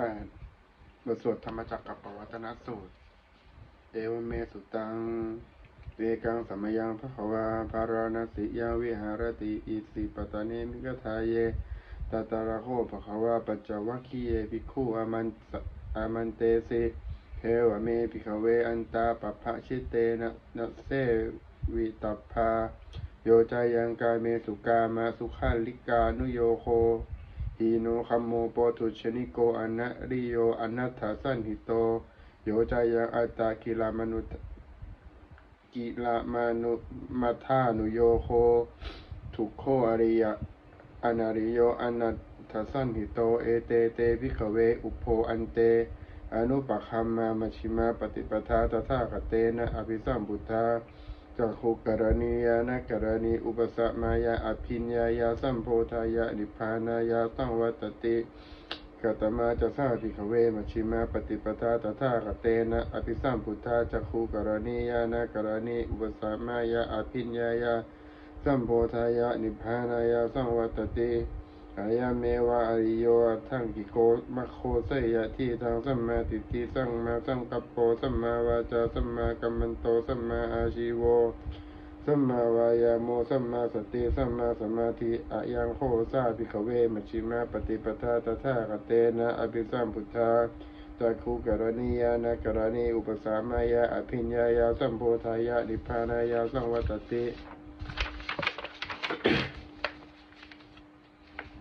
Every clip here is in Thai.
แปดบทสวดธรรมจักรกับปวัตนสูตร เอวเมสุตังเวกังสมยังพระขวาภาราณสิยาวิหารติอิสิปตานิมิกทายเยตตาระโคภะควาปัจจวัคคีเยภิกขุอามันอามันเตสิเทวเมภิกขเวอันตาปะภะชิเตนะนะเสวิตัพพาโยจายังกายเมสุกามาสุขาลิกานุโยโค อีโนคัมโมโปตุชนิโกอนะริโยอนัตถาสันหิโต โยจายังอัตตากิลามนุกิลามานุมัทานุโยโคทุกโคอริยะอนาริโยอนัตถาสันหิโต เอเตเตพิขเว อุปโภอันเต อนุปคัมมา มชิมา ปฏิปทาตถาคเตนะ อภิสัมพุทธา จักขุกรณียานกรณีอุปสมายาอภิญญายาสัมโพธายานิพานายาสังวัตติกตมาจะสาภิกขเวมชิมาปฏิปทาตถาคเตนะอภิสัมพุทธาจักขุกรณียานกรณีอุปสมายาอภิญญายาสัมโพธายานิพพานายาสังวัตติ อายาเมวะอริโยทั้งกิโกมะโคเสยะที่ทางสัมมาทิฏฐิสัมมาสังกัปโปสัมมาวาจาสัมมากัมมันโตสัมมาอาชีโวสัมมาวายาโมสัมมาสติสัมมาสมาธิอะยังโคสาภิกขเวมัชิมาปฏิปทาตถาคเตนะอภิสัมพุทธาจักขุกรณียานกรณีอุปสามายาอภิญญายาสัมโพธายานิพพานายาสังวัตติ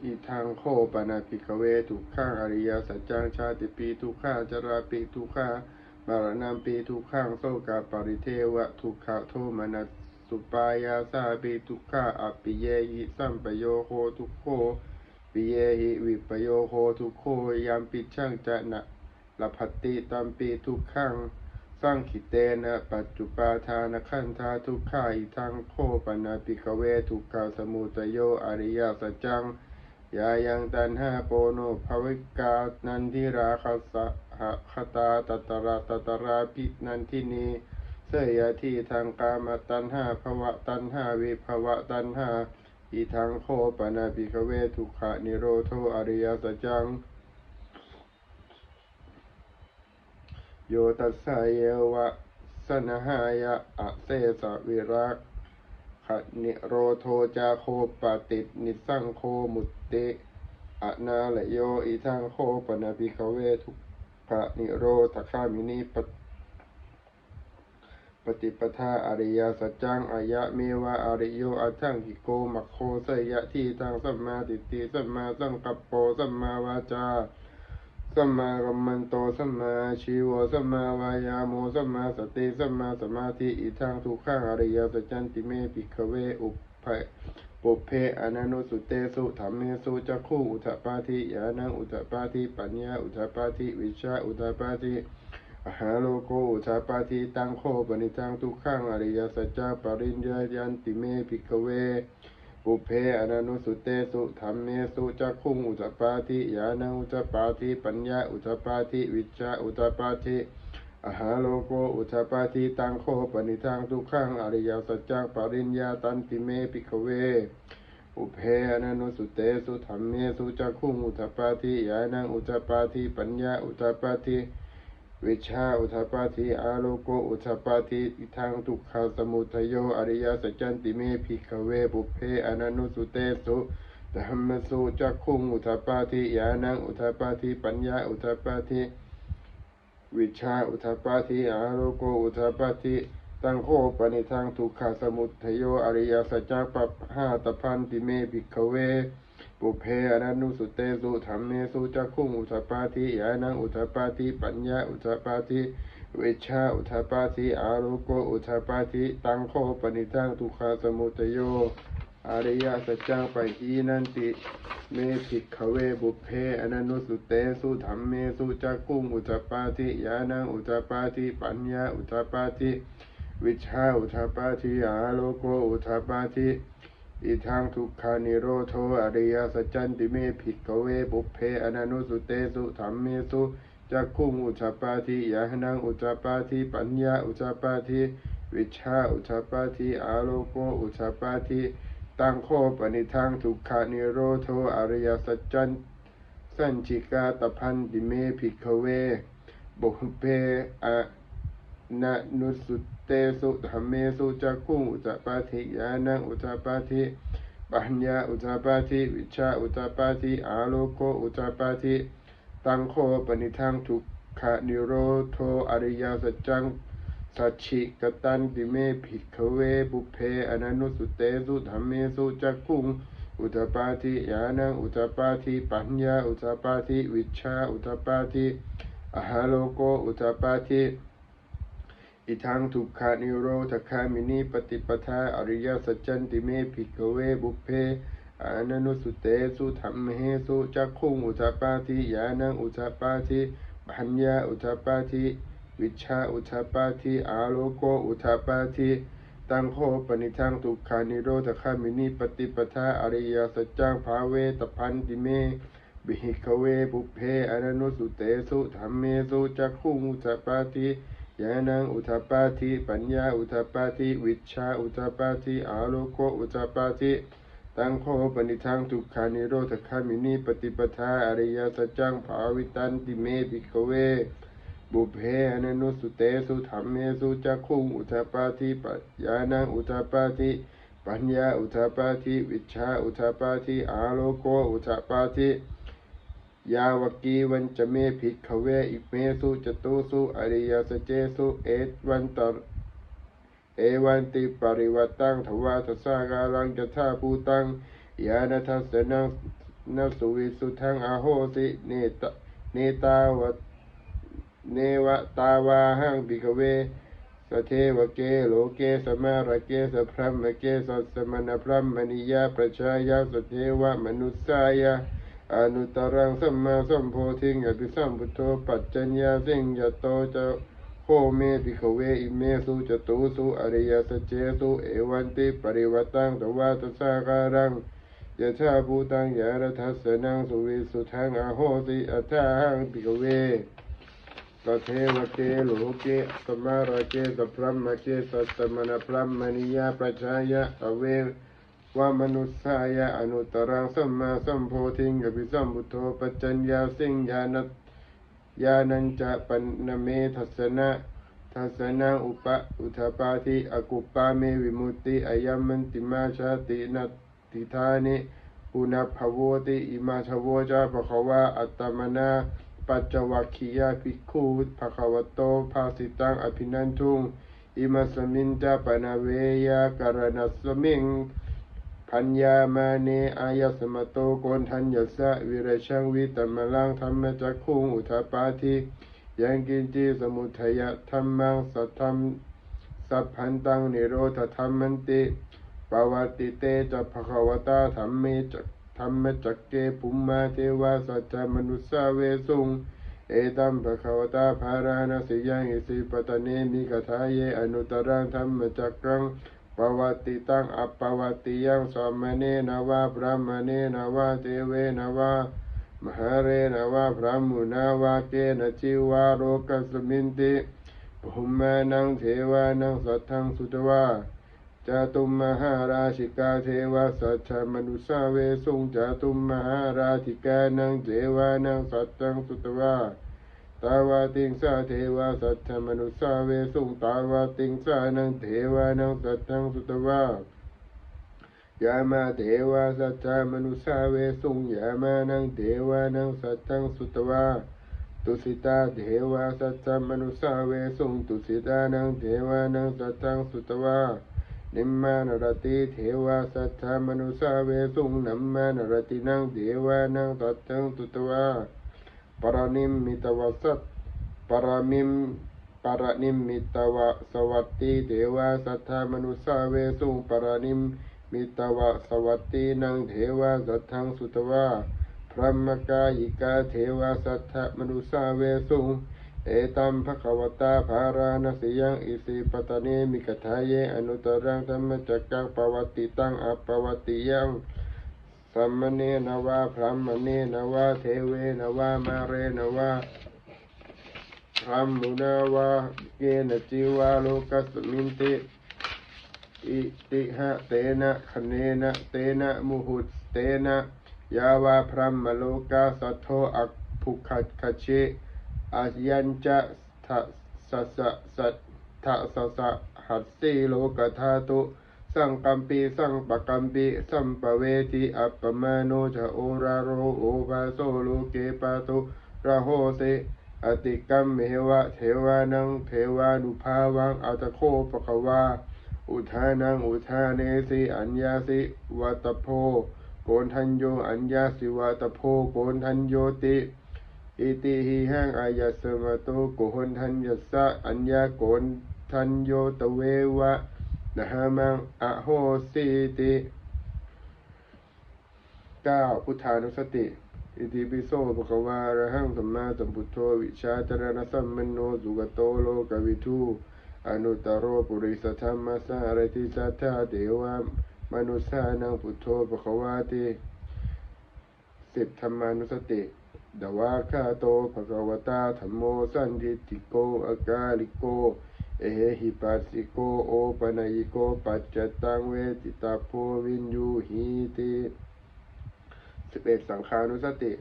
อีทางโคปนาภิกเวทุกข้างอริยสัจจังชาติปีทุกข้าจราปีทุกข้ามารณามปีทุกข้างโสกาปริเทวะทุกขโทมนัสสุปายาสาปีทุกข้าอปิเยหิสัมปโยโคทุกโคปิเยหิวิปโยโคทุกโคยามปิช่างจะนะลพัตติตัมปีทุกข้างสร้างขิเตนะปัจจุปาทานขันธาทุกข้าอีทางโคปนาภิกเวทุกขาสมุตโยอริยสัจจัง ยายังตันหาโปโนภวิกานันทิราคสะหะคตาตตระตตราปินันทินีเสยที่ทางกามตันหาภวะตันหาวิภวะตันหาอีทางโคปนาปิกเวทุขะนิโรโทอริยสัจัง โยตัสสะเยวะสนหายะอเสสะวิรัก ขนิโรโทจาโคปตินิสังโคมุตติอนาลโยอิทังโคปนาภิกเวทุกขะนิโรธคามินิปปฏิปทาอริยสัจจังอายะเมวะอริโยอัทังกิโกมัคโคเสยะที่ทางสัมมาทิฏฐิสัมมาสังกัปโปสัมมาวาจา สัมมากัมมันโตสัมมาชีวสัมมาวายาโมสัมมาสติสัมมาสมาธิอิทังทุกขังอริยสัจจันติเมปิกเวอุปภปุเพอนันุสุเตสุธรรมเมสุจักขุอุทปาทิยานังอุทปาทิปัญญาอุทปาทิวิชาอุทปาทิอหาโลโกอุทปาทิตังโคปนิทังทุกขังอริยสัจจปริญญายันติเมปิกเว ปุเพอนันุสุเตสุธรรมเมสุจักขุงอุตปาทิยานังอุตปาทิปัญญาอุตปาทิวิชาอุตปาทิอหาโลโกอุตปาทิตังโคปนิทังทุกขังอริยสัจจปริญญาตันติเมปิกเวปุเพอนันุสุเตสุธรรมเมสุจักขุงอุตปาทิยานังอุตปาทิปัญญาอุตปาทิ วิชาอุทปาทิอาโลโกอุทปาทิอิทังทุกขาสมุทโยอริยสัจจันติเมภิกขเวปุเพอนันุสุเตสุธรรมสุจักขุงอุทปาทิยานังอุทปาทิปัญญาอุทปาทิวิชาอุทปาทิอาโลโกอุทปาทิตังโคปนิทังทุกขาสมุทโยอริยสัจจปปหาตพันติเมภิกขเว ปุเพอนันุสุเตสุธรรมเมสุจักขุงอุทปาทิยานังอุทปาทิปัญญาอุทปาทิวิชาอุทปาทิอาโลโกอุทปาทิตังโคปนิทังทุกขาสมุทโยอริยสัจจังปหีนันติเมภิกขเวบุเพอนันุสุเตสุธรรมเมสุจักขุงอุทปาทิยานังอุทปาทิปัญญาอุทปาทิวิชาอุทปาทิอาโลโกอุทปาทิ อิทังทุกขานิโรโทอริยสัจจันติเมภิกขเวปุเพอนันุสุเตสุธรรมเมสุจักขุงอุจปาทิยานังอุจปาทิปัญญาอุจปาทิวิชาอุจปาทิอาโลโกอุจปาทิตังโคปนิทังทุกขานิโรโทอริยสัจจันสัญชิกาตพันติเมภิกขเวบุพเพอะ นะนุสุเตสุธรรมเมสุจักขุงอุจปาธิญาณังอุจปาธิปัญญาอุจปาธิวิชาอุจปาธิอาโลโกอุจปาธิตังโคปนิทังทุกขะนิโรโทอริยสัจจังสัจฉิกตันติเมภิกขเวบุพเพอนันุสุเตสุธรรมเมสุจักขุงอุตปาทิญาณังอุตปาทิปัญญาอุตปาทิวิชชาอุตปาทิอาโลโกอุตปาทิ อิทังทุกขานิโรธคามินีปฏิปทาอริยสัจจันติเมภิกขเวบุพเพอนันุสุเตสุธรรมเมสุจักขุงอุตตปาทิญาณังอุตตปาทิปัญญาอุตตปาทิวิชาอุทาปาทิอาโลโกอุทาปาทิตังโคปนิทังทุกขานิโรธคามินีปฏิปทาอริยสัจจังภาเวตพันติเมบิหิกเวบุพเพอนันุสุเตสุธรรมเมสุจักขุงอุทาปาทิ ยานังอุทาปาทิปัญญาอุทาปาทิวิชชาอุทาปาทิอาโลโกอุทาปาทิตังโคปนิทังทุกขานิโรธคามินีปฏิปทาอริยสัจจังภาวิตันติเมบิกเว บุเพอนันุสุเตสุธรรมเมสุจักขุงอุทาปาทิปัญญานังอุทาปาทิปัญญาอุทาปาทิวิชชาอุทาปาทิอาโลโกอุทาปาทิ ยาวกีวันจะเมภิกขเวอิเมสุจตุสุอริยสเจสุเอตวันตรเอวันติปริวัตตังทวาทสาการังจะท่าภูตังยานัทสนังนสุวิสุทังอาโหสิเนตเนตาวเนวตาวาหังบิกเวสเทวเกโลเกสมาระเกสพรัมเกสสมณพรัมมณียาประชายาสเทวมนุสายา อนุตรังสัมมาสัมโพธิงอภิสัมพุทโธปัจจัญญาสิงยโตจะโคเมปิขเวอิเมสุจตุสุอริยสเจสุเอวันติปริวัตังตวาตสาการังยะชาภูตังยารัทัสสนังสุวิสุทังอโหสิอัฏาหังปิกเวตเทวเกโลเกสมาระเกสพรัมเกสัสมณพรัมมณียาประชายะอเว วามนุสายะอนุตรังสัมมาสัมโพธิงอภิสัมพุทโธปัจจัญญาสิงญาณญาณัญจะปันเมทัสสนะทัสสนะอุปะอุทปาทิอกุปาเมวิมุตติอายมันติมาชาตินัติธานิปุณภโวติอิมาชโวจาภควาอัตตมนาปัจจวัคคียาภิกขุภควโตภาสิตังอภินันทุงอิมาสมินจาปนาเวยากรณสมิง พัญญามาเนอายสมโตโกนทัญญสะวิรชังวิตมลังธรรมจักขุงอุทาปาทิยังกินจีสมุทัยธรรมังสัทธรรมสัพพันตังนิโรธธรรมันติปวัติเตจะภควตาธรรมเมจักธรรมจักเกปุมมาเทวาสัจจมนุสสาเวสุงเอตัมภควตาภาราณสิยังอิสิปตเนมิกถาเยอนุตรังธรรมจักรัง ปวัติตังอัปปวัติยังสมเนนวาพระมเนนวาเทเวนวามหาเรนวาพระมุนาวาเกนจิวาโรกัสมินติภุมมานังเทวานังสัทธังสุตวาจตุมมหาราชิกาเทวาสัจมนุสาเวสุงจตุมมหาราชิกานังเทวานังสัจจังสุตวา ตาวาติงสาเทวาสัจจมนุสาเวสุงตาวาติงสานังเทวานังสัจจังสุตวายามาเทวาสัจจมนุสาเวสุงยามานังเทวานังสัจจังสุตวาตุสิตาเทวาสัจจมนุสาเวสุงตุสิตานังเทวานังสัจจังสุตวานิมมานรติเทวาสัทธามนุสาเวสุงนัมมานรตินังเทวานังสัจจังตุตวา ปรนิมมิตวสัตปรมิมปรนิมมิตวสวัตติเทวาสัทธามนุสาเวสุปรนิมมิตวสวัตตินังเทวาสัทธังสุตวาพรหมกายิกาเทวาสัทธมนุสาเวสุเอตัมภควตาภารานสิยังอิสิปตเนมิกถาเยอนุตรังธรรมจักกังปวัตติตังอปวัตติยัง สัมมเนนวาพรหมเนนวาเทเวนวามาเรนวาพรหมุนาวาเกนจิวาโลกัสมินติอิติหะเตนะคเนนะเตนะมุหุตเตนะยาวาพระมโลกาสัทโทอักภุคัคชิอายัญจะทะสสะสัทธะสะสะหัสสีโลกธาตุ สังกัมปีสังปะกัมปีสัมปเวทิอัปปมาโนจโอราโรโอบาโซโลเกปาตุระโหเสอติกัมเมวะเทวานังเทวานุภาวังอัตโคปะคะวาอุทานังอุทาเนสิอัญญาสิวัตโพโกนทันโยอัญญาสิวัตโพโกนทันโยติอิติหิหังอายสมะโตโกนทันยัสสะอัญญาโกนทันโยตเววะ นะหามังอะโหสิติเก้าพุทธานุสติ อิติปิโสภะคะวาอะระหังสัมมาสัมพุทโธวิชาจารณสัมมโนสุกโตโลกวิทูอนุตตรโรปุริสธรรมสารติสัทธาเทวามนุสานังพุทโธภะคะวาติสิบธรรมานุสติดวาคาโตภะคะวตาธัมโมสันทิติโกอากาลิโก เอหิปัสสิโกโอปนัยโกปัจจตังเวติตาโพวินยูหีติสิบเอ็ดสังขานุสติ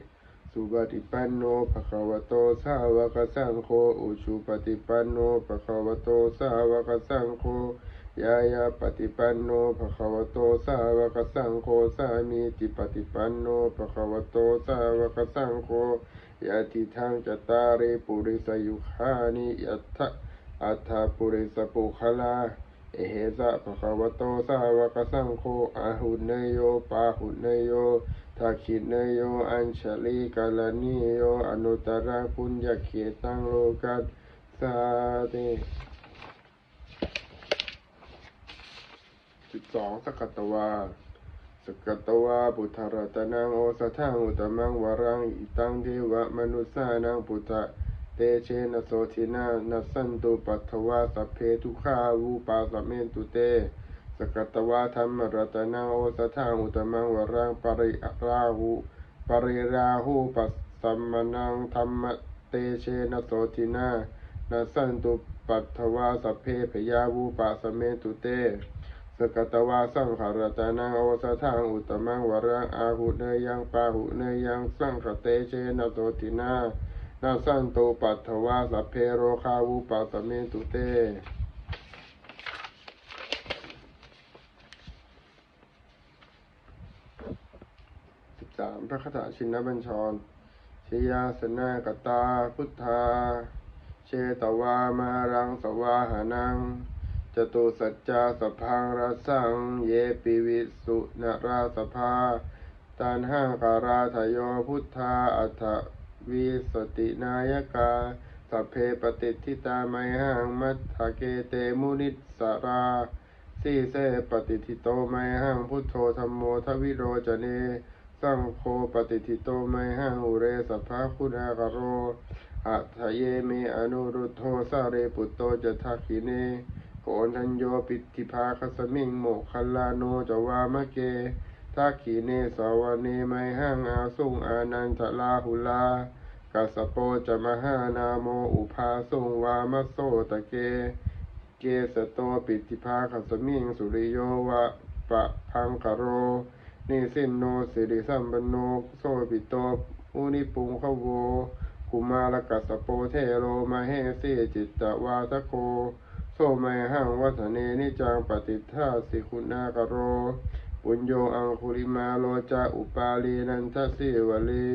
สุปฏิปันโนภะคะวะโตสาวกสังโฆอุชุปฏิปันโนภะคะวะโตสาวกสังโฆยายาปฏิปันโนภะคะวะโตสาวกสังโฆสามีติปฏิปันโนภะคะวะโตสาวกสังโฆยะติทังจตาริปุริสยุคานิยัตถะ อัฏฐปุริสปุคลา เอเหสะภะคะวะโตสาวกสังโฆอาหุเนโยปาหุเนโยทักขิเนโย อัญชลีกาลนิโย อนุตตรังปุญญเขตังโลกัสสาติสิบสองสกัตตวาสกัตตวาพุทธรัตนังโอสถังอุตมังวรังอิตังเทวะมนุสสานังพุทธะ เตเชนโสทินานัสสันตุปัทถวาสเพทุขาวูปาสเมนตุเต สกัตวาธรรมรัตนังโอสถังอุตมังวรังปริราหูปริราหูปัสสัมมนังธรรมเตเชนโสทินานัสสันตุปัทถวาสัพเพพยาวูปาสเมนตุเตสกัตวาสังขารตานังโอสถังอุตมังวรังอาหุเนยยังปาหุเนยยังสังขเตเชนโสตินา นาสันโตปัทถวาสัพเพโรคาวุปัสเมตุเตสิบสามพระคถาชินบัญชรชยาสนากตาพุทธา เชตวามารังสวาหานังจตุสัจจาสพังรสังเยปิวิสุนราสภาตานห้างการาทโยพุทธาอัฏฐ วิสตินายกาสัพเพปฏิทิตาไมหังมัทธเกเตมุนิสาราสีเสปฏิทิโตไมหังพุทโธธรรมโมทวิโรจเน สังโฆปฏิทิโตไมหังอุเรสภาคุณากโรอัทะเยเมอนุรุโธสาเรปุตโตจะทักขิเนโกนทัญโยปิติภาคสมิงโมคัลลาโนจวามะเก ทักขิเนสวเนไมหังอาสุงอานันทลาหุลากัสโปจะมหานาโมอุภาสุงวามะโสตะเก เกสโตปิติภาคสมิงสุริโยวะปะพังคโร นิสินโนสิริสัมปนโนโสปิโตอุนิปุงขโวกุมารกัสโปเทโรมาเฮสีจิตตวาทโกโสไมหังวัฒเนนิจังปฏิทาสิคุณากโร ปุญโยอังคุลิมาโลจาอุปาลีนันทสิวลี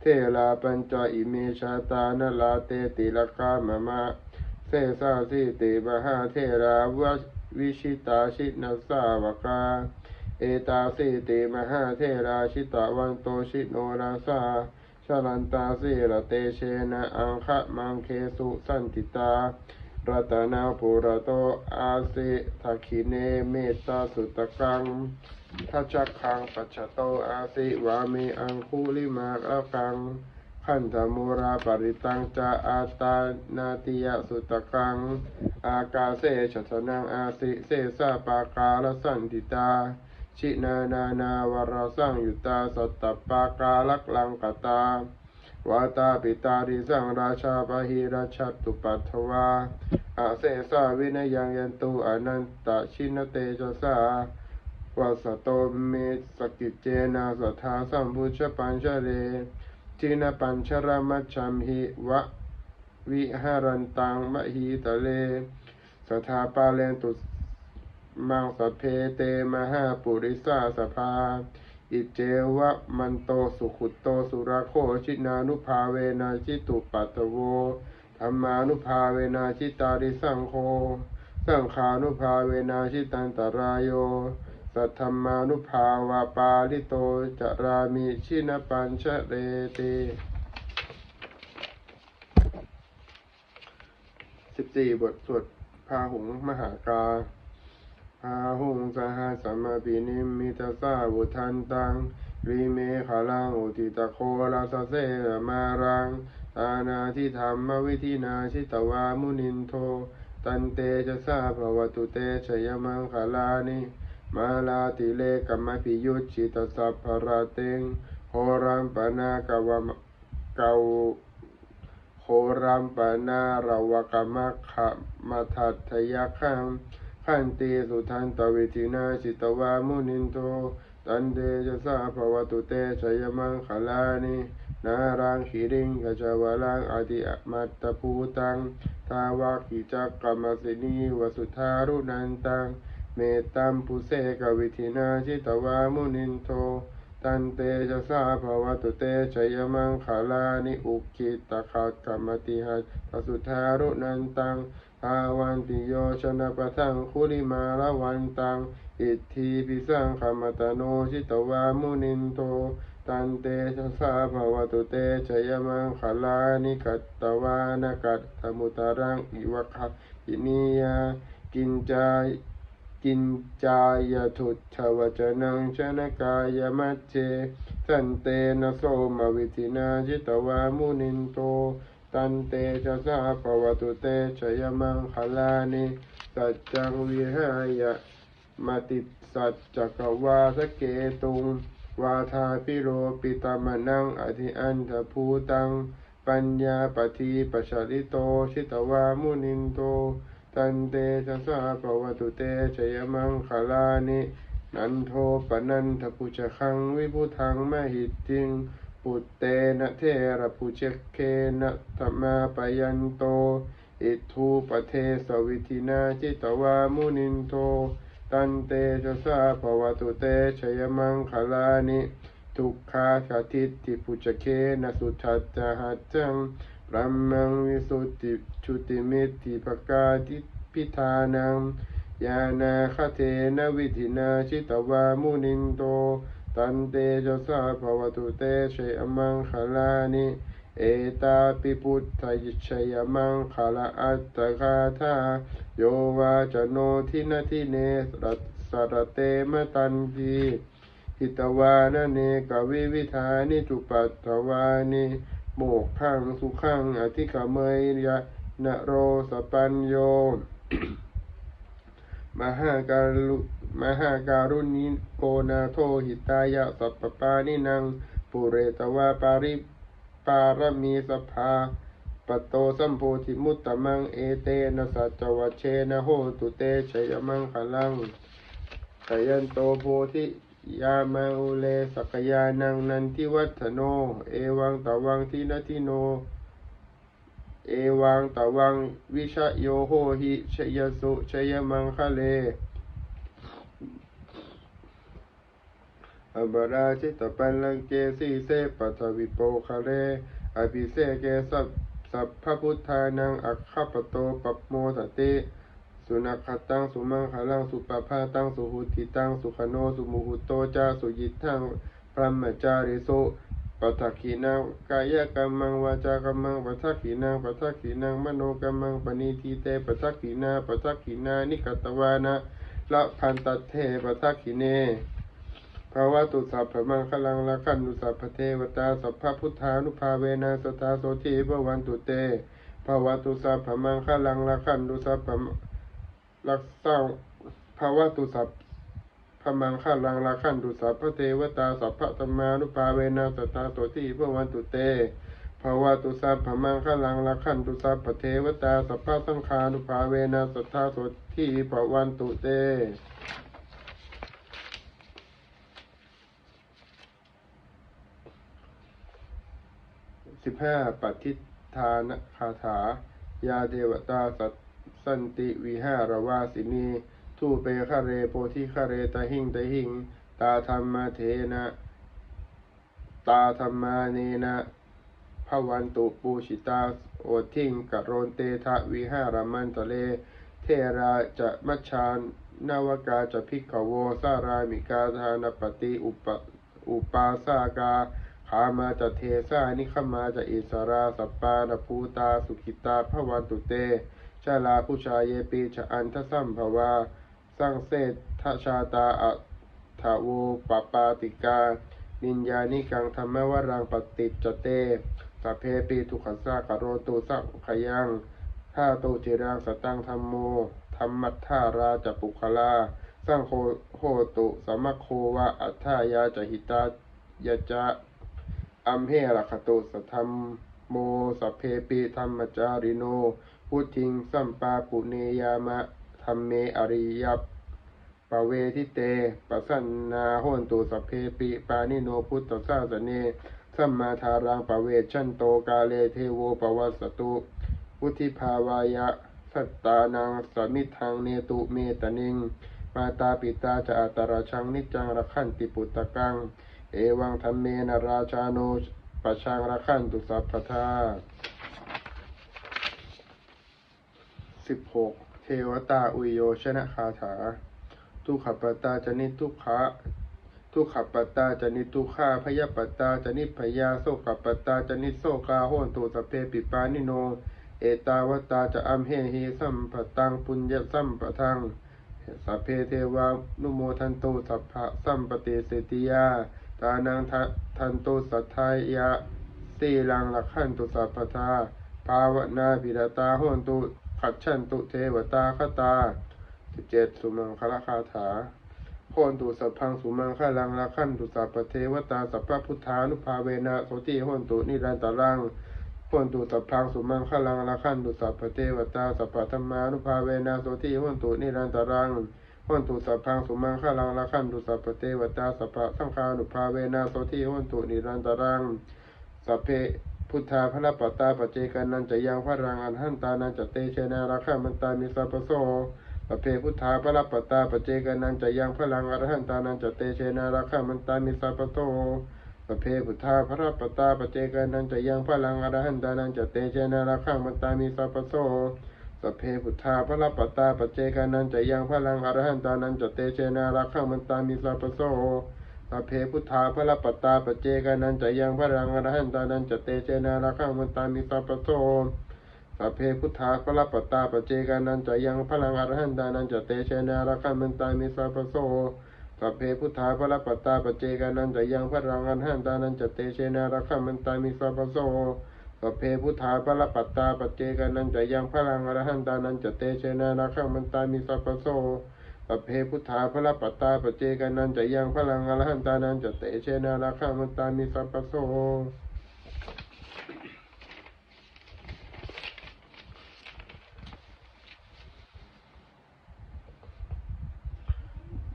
เทลาปัญจอิเมชาตานลาเตติลกามะมะเสสาสิติมหาเทราววิชิตาชินสาวกาเอตาสิติมหาเทราชิตาวันโตชิโนราสาชลันตาสิระเตเชนะอังคะมังเคสุสันติตารัตนาปุระโตอาสิทักขิเนเมตตาสุตกัง ทัชคังปัจจโตอาสิวามีอังคุลิมาละกังขันธมูราปริตังจาอาตานาติยสุตกัง อากาเสชะทนังอาสิเสสะปากาลสันติตา ชินานานาวรสังยุตาสัตตปากาลักลังกตาวาตาปิตาดิสังราชาปหิราชตุปัทวาอาเสสาวินยังยันตุอนันตชินเตจสา วัสโตเมสกิจเจนะสัทธาสัมพุชปัญชเรทินปัญชรมัชชัมหิวะวิหารันตังมหิตะเลสัทธาปาเลนตุมังสัพเพเตมหาปุริสาสภา อิเจวะมันโตสุขุตโตสุราโคชินานุภาเวนะชิตุปัตโวธรรมานุภาเวนะชิตาริสังโฆ สังขานุภาเวนะชิตันตรายโย สัทธรรมานุภาวาปาลิโตจารามิชินปัญชเรติสิบสี่บทสวดพาหุงมหากาพาหุงสหสัมมาปินิมิตาสาวุทันตังรีเมฆาลังอุติตะโคลาสะเสมารังตานาทิธรรมวิธินาชิตวามุนินโท ตันเตจะสาภวตุเตชยมังคลานิ มาลาติเลกมมปิยุตชิตสัพพระเตงโหรัมปนากวมกาโหรัมปนารวกมะขมัทัตทยคังขันติสุทันตวิธินาชิตวามุนินโทตันเตจะสาภวตุเตชยมังคลานินารังขีริงกจาวลังอธิอมัตตภูตัง ทาวากิจักกรรมสินีวสุทารุนันตัง เมตตัมปุเสกวิธินาชิตวามุนินโท ตันเตจะสาภวตุเตชยมังคาลานิอุกิตตะขัดกรรมติหัตสุทารุนันตังภาวันติโยชนะปะทังคุลิมาละวันตัง อิทธิปิสังขมตโนชิตวามุนินโท ตันเตชะสาภวตุเตชยมังคลานิกัตตวานกัตถมุตารังอิวะคะอินิยากินจาย กินจายทุตถวจนังชนกายมัจเจสันเตนะโสมวิธินาจิตวามุนินโต ตันเตชะสาภวตุเตชยมังคลานิสัจจังวิหายะมาติสัจจกวาสเกตุง วาทาพิโรปิตามนังอธิอันทภูตัง ปัญญาปฏิปชาลิโตชิตวามุนินโต ตันเตชะสาภวตุเตชยมังคลานิ นันโทปนันทปุชคังวิพุทังมหิตติง ปุตเตนะเทระปุชเคนะธรรมาปยันโต อิทูปเทสวิธินาจิตวามุนินโท ตันเตชะสาภวตุเตชยมังคลานิ ทุกขาคาทิตติปุจเคนะสุทัตจหัจจัง พระมังวิสุทธิชุติเมติภกาทิพิธานังยานาคเทนวิธินาชิตวามุนินโต ตันเตชะสาภวตุเตเชยมังคลานิเอตาปิพุทธยิชยมังคลาอัตตคาธาโยวาจโนทินาทิเนสัสรเตมตันทีหิตวานเนกวิวิธานิจุปัตถวานิ โมกขังสุขังอธิขเมยยะนโรสปัญโยมหาการุมหาการุณิโกนาโทหิตายะสัพปปานินังปุเรตวาปาริปารมีสภาปโตสัมโพธิมุตตมังเอเตนะสัจวัเชนะโหตุเตชยมังคลังขยันโตโพธิ ยามาอุเลสกยานังนันทิวัฒโน เอวังตวังทินทิโน เอวังตวังวิชโยโหหิชยสุชยมังคะเลอบราชิตปันลังเกสีเสปัทวิโปคะเล อภิเสเกสัพสัพพพุทธานังอัคคปโตปปโมสติ สุนัขตังสุมังคลังสุปภาตังสุหุติตังสุขโนสุมุหุโตจาสุยิทังพระมจาริโสปัทขีนังกายกรรมังวาจากรรมังปัทขีนังปัทขีนังมโนกรรมังปณิทิเตปัทขีนาปัทขีนานิกตวานะละพันตเทปัทขีเนภาวะตุสัพพมังคลังละขันตุสัพพเทวตาสัพพพุทธานุภาเวนะสตาโสทีภวันตุเตภาวะตุสัพพมังคลังละขันตุสัพพ รักเศร้าภาวะตุสัพพมังฆาลังราขั้นตุสัพพระเทวตาสัพพะธรรมานุปาเวนาสตาตัวที่เพื่อวันตุเตภาวะตุสัพพมังฆาลังราขั้นตุสัพพระเทวตาสัพพะสังฆานุปาเวนาสตาตัวที่เพื่อวันตุเตสิบห้าปฏิทานคาถา ยาเดวตาสัต สันติวิหารวาสินีทูเปคะเรโพธิคะเรตหิงตหิง ตาธรรมเทนะ ตาธรรมาเนนะพวันตุปูชิตาโอทิงกะโรนเตทะวิหารมันตะเล เทราจะมัชชานนาวกาจะพิกขโวสารามิกาทานปฏิอุปอุปาสากาขามาจะเทสานิขมาจะอิสราสปปานภูตาสุขิตาพวันตุเต ชาลาผู้ชายเยปีชะอันทสัมภวาสร้างเศษทชาตาอัทาโวปปาติกา นิญญานิกังธรรมวรังปฏิจเตสัพเพปีทุกขสากโรตุสังขยังท่าตุจิรังสตังธรรมโมธรรมัทธาราจปุคลาสร้างโคโหตุสมคโควะอัฏฐายาจหิตายะจะอัมเหรคตุสธรรมโมสัพเพปีธรรมจาริโน พุทธิงสัมปาปุเนยามะธรรมเมอริยัปปเวทิเตปะสันนาโหนตุสเพปิปานิโนพุทธสาสเนสัมมาทารังปเวชันโตกาเลเทโวปวัสสตุพุทธิภาวายะสัตตานังสมิทังเนตุเมตนิง มาตาปิตาจะอัตราชังนิจังระขันติปุตตะกัง เอวังธรรมเมนราชาโนปะชังระขันตุสัพพทา สิบหกเทวตาอุยโยชนะคาถา ทุกขปตาจนิทุกขะทุกขปตาจนิทุกขาพยาปตาจนิพยาโสขปตาจนิโสกาโหนตุสเพปิปานิโน เอตาวตาจะอัมเหหิสัมปตังปุญญสัมปทังสัพเพเทวานุโมทันโตสัพพะสัมปติเสติยา ตานังทันโตสัทธายะสีลังลักขันตุสัพพทาภาวนาภิรตาโหนตุ ขัดชันตุเทวตาคตาสิบเจ็ดสุมังคละคาถาโพนตุสัพพังสุมังฆลังละขันตุสัพพเทวตาสัพพพุทธานุภาเวนะโสติโหนตุนิรันตารังโพนตุสัพพังสุมังฆลังละขันตุสัพพเทวตาสัพพธรรมานุภาเวนะโสติโหนตุนิรันตารังโพนตุสัพพังสุมังฆลังละขันตุสัพพเทวตาสัพพสังฆานุภาเวนะโสติโหนตุนิรันตรังสัพเพ พุทธาพระปัตตาปเจกานันจะยังพระรังอันหันตานันจะเตเชนาราคามันตามิสัพโสสัพเพพุทธาพระปัตตาปเจกานันจะยังพระรังอรหันตานันจะเตเชนาราคามันตามิสัพโสสัพเพพุทธาพระปัตตาปเจกานันจะยังพระรังอรหันตานันจะเตเชนาราคามันตามิสัพโสสเพพุทธาพระปัตตาปเจกานันจะยังพระรังอรหันตานันจะเตเชนาราคามันตามิสัพพโส สัพเพพุทธาพระปัตตาปเจกานันจะยังพระรังอรหันตานันจะเตเจนาราคังมันตามิสัพพโสสัพเพพุทธาพระปัตตาปเจกานันจะยังพระรังอรหันตานันจะเตเจนาราคังมันตามิสัพพโสสัพเพพุทธาพระปัตตาปเจกานันจะยังพระรังอรหันตานันจะเตเจนาราคังมันตามิสัพพโสสัพเพพุทธาพระปัตตาปเจกานันจะยังพระรังอรหันตานันจะเตเจนาราคังมันตามิสัพพโส สัพเพพุทธาพระปัตตาปเจกานันจะยังพลังอรหันตานันจะเตเชนาราคามันตามิสัพโส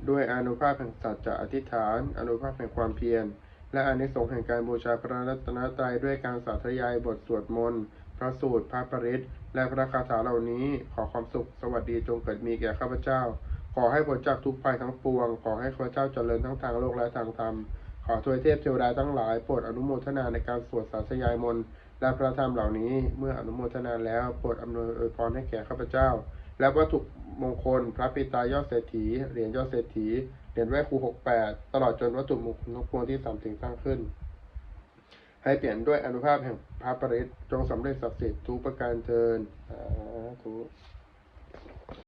ด้วยอนุภาพแห่งสัจจะอธิษฐาน อนุภาพแห่งความเพียร และอานิสงส์แห่งการบูชาพระรัตนตรัยด้วยการสาธยายบทสวดมนต์พระสูตรพระปริตและพระคาถาเหล่านี้ขอความสุขสวัสดีจงเกิดมีแก่ข้าพเจ้า ขอให้พ้นจากทุกภัยทั้งปวง ขอให้ข้าพเจ้าเจริญทั้งทางโลกและทางธรรม ขอทวยเทพเทวดาทั้งหลายโปรดอนุโมทนาในการสวดสาธยายมนต์และพระธรรมเหล่านี้เมื่ออนุโมทนาแล้วโปรดอำนวยอวยพรให้แก่ข้าพเจ้า และวัตถุมงคล พระปิตายอดเศรษฐีเหรียญยอดเศรษฐีเหรียญไหว้ครูหกแปดตลอดจนวัตถุมงคลทุกพวงที่สามถึงสร้างขึ้น ให้เปลี่ยนด้วยอนุภาพแห่งพระปริตจงสำเร็จศักดิ์สิทธิ์ทุกประการเทินสาธุ